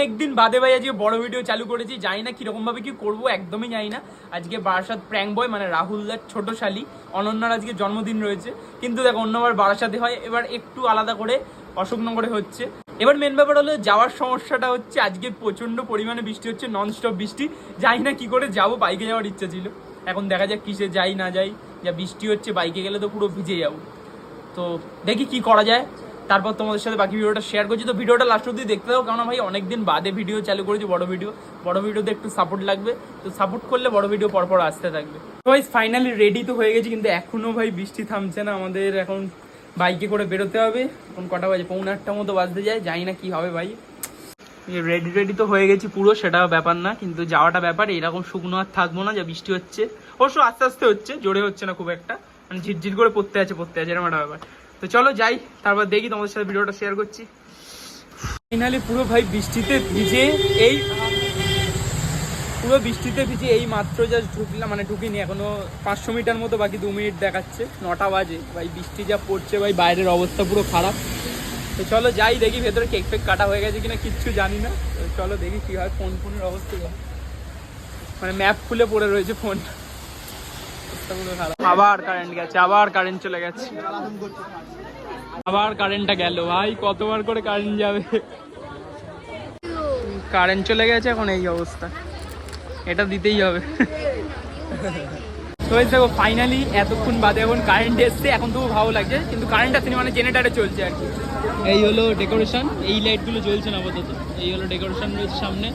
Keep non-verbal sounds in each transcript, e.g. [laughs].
Evening ভাই অনেক দিন বাদে ভাই আজকে বড় ভিডিও চালু করেছি। জানি না কীরকম ভাবে কি করব, একদমই জানি না। আজকে বারাসাত প্র্যাঙ্ক বয় মানে রাহুলদার ছোট শালি, অনন্যার আজকে জন্মদিন রয়েছে। কিন্তু দেখো অন্যবার বারাসাতে হয়, এবার একটু আলাদা করে অশোকনগরে হচ্ছে। এবার মেন ব্যাপার হলো, যাওয়ার সমস্যাটা হচ্ছে, আজকে প্রচণ্ড পরিমাণে বৃষ্টি হচ্ছে নন স্টপ বৃষ্টি। জানি না কি করে যাব বাইকে যাওয়ার ইচ্ছা ছিল। এখন দেখা যাক কিসে যাই, না যাই। যা বৃষ্টি হচ্ছে বাইকে গেলে তো পুরো ভিজে যাব। তো দেখি কি করা যায়। তারপর তোমাদের সাথে বাকি ভিডিওটা শেয়ার করছি। তো ভিডিওটা লাস্ট অব্দি দেখতে দাও কারণ ভাই অনেকদিন বাদে ভিডিও চালু করেছি, বড় ভিডিও বড় ভিডিওতে একটু সাপোর্ট লাগবে। তো সাপোর্ট করলে বড় ভিডিও পরপর আসতে থাকবে। ভাই ফাইনালি রেডি তো হয়ে গেছি, কিন্তু এখনও ভাই বৃষ্টি থামছে না। আমাদের এখন বাইকে করে বেরোতে হবে। এখন কটা বাজে? পৌনে আটটা মতো বাজতে যায়। জানি না কি হবে ভাই। রেডি রেডি তো হয়ে গেছি পুরো, সেটা ব্যাপার না। কিন্তু যাওয়াটা ব্যাপার এরকম শুকনো আর থাকব না যা বৃষ্টি হচ্ছে। অবশ্য আস্তে আস্তে হচ্ছে, জোরে হচ্ছে না খুব একটা। মানে ঝিরঝির করে পড়তে আছে পড়তে আছে, এরকম একটা ব্যাপার। তো চলো যাই, তারপর দেখি তোমাদের সাথে ভিডিওটা শেয়ার করছি। ফাইনালি পুরো ভাই বৃষ্টিতে ভিজে এই পুরো বৃষ্টিতে ভিজে এই মাত্র জাস্ট ঢুকলাম মানে ঢুকিনি, এখনও পাঁচশো মিটার মতো বাকি দু মিনিট দেখাচ্ছে, নটা বাজে। ভাই বৃষ্টি যা পড়ছে, ভাই বাইরের অবস্থা পুরো খারাপ। তো চলো যাই, দেখি ভেতরে কেক ফেক কাটা হয়ে গেছে কিনা, কিচ্ছু জানি না। চলো দেখি কি হয় ফোন ফোনের অবস্থা। মানে ম্যাপ খুলে পড়ে রয়েছে ফোন আবার কারেন্ট গেছে, আবার কারেন্ট চলে গেছে। আবার কারেন্টটা গেল, ভাই, কতবার করে কারেন্ট যাবে? কারেন্ট চলে গেছে এখন এই অবস্থা। এটা দিতেই হবে। তো দেখো ফাইনালি এতক্ষণ বাদে এখন কারেন্ট এসছে, এখন তবু ভালো লাগছে, কিন্তু কারেন্ট আসেনি মানে জেনারেটারে চলছে আর কি। এই হলো ডেকোরেশন এই লাইটগুলো জ্বলছে না আপাতত। এই হলো ডেকোরেশন রয়েছে সামনে।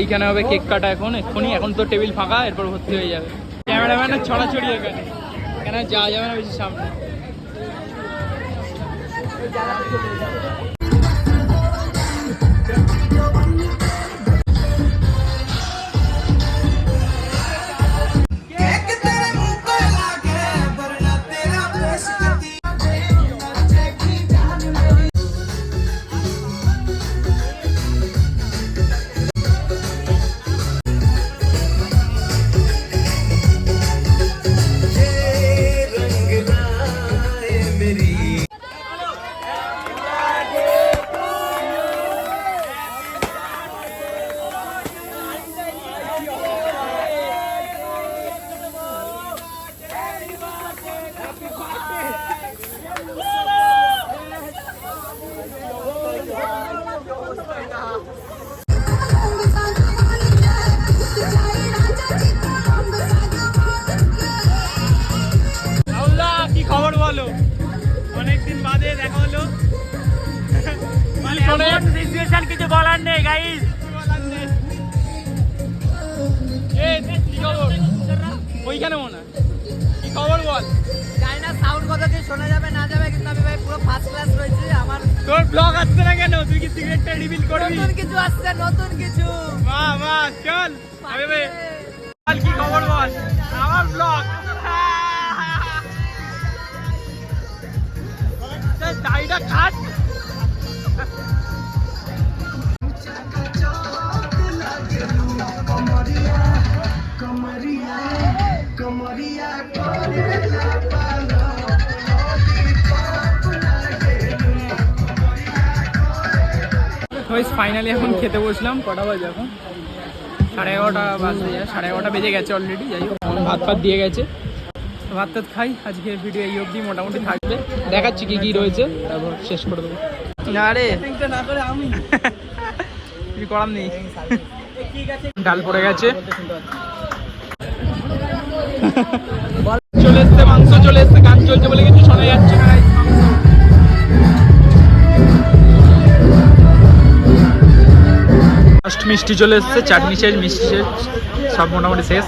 এইখানে হবে কেক কাটা এখন, এক্ষুনি। এখন তো টেবিল ফাঁকা, এরপর ভর্তি হয়ে যাবে। ক্যামেরাম্যানের ছড়াছড়ি এখানে। এখানে যাওয়া যাবে না বেশি সামনে। সিচুয়েশন কিছু বলার নেই গাইস কি খবর ওইখানে মনে কি খবর বল? জানি না সাউন্ড কথা দিয়ে শোনা যাবে না যাবে কিন্তু আমি ভাই পুরো ফার্স্ট ক্লাস রয়েছে আমার তোর ব্লগ আসছে না কেন? তুই কি সিগারেটটা রিভিল করবি? নতুন কিছু আসছে নতুন কিছু। বাহ বাহ চল। বল কি খবর বল? আমার ব্লগ দাড়িটা কাট ফাইনালি এখন খেতে বসলাম, কটা বাজে এখন? সাড়ে এগারোটা বাজে যায় সাড়ে এগারোটা বেজে গেছে অলরেডি যাই হোক। ভাত ফাত দিয়ে গেছে। ভাত টাত খাই, আজকের ভিডিও এই অবধি, মোটামুটি থাকবে। দেখাচ্ছি কি কি রয়েছে, তারপর শেষ করে দেবো। না রে। [laughs] আমি করাম নেই। ডাল পড়ে গেছে। চলে এসছে মাংস চলে এসছে গান চলছে বলে কিছু শোনা যাচ্ছে না। ফার্স্ট মিষ্টি চলে এসছে চাটনি শেষ মিষ্টি শেষ সব মোটামুটি শেষ।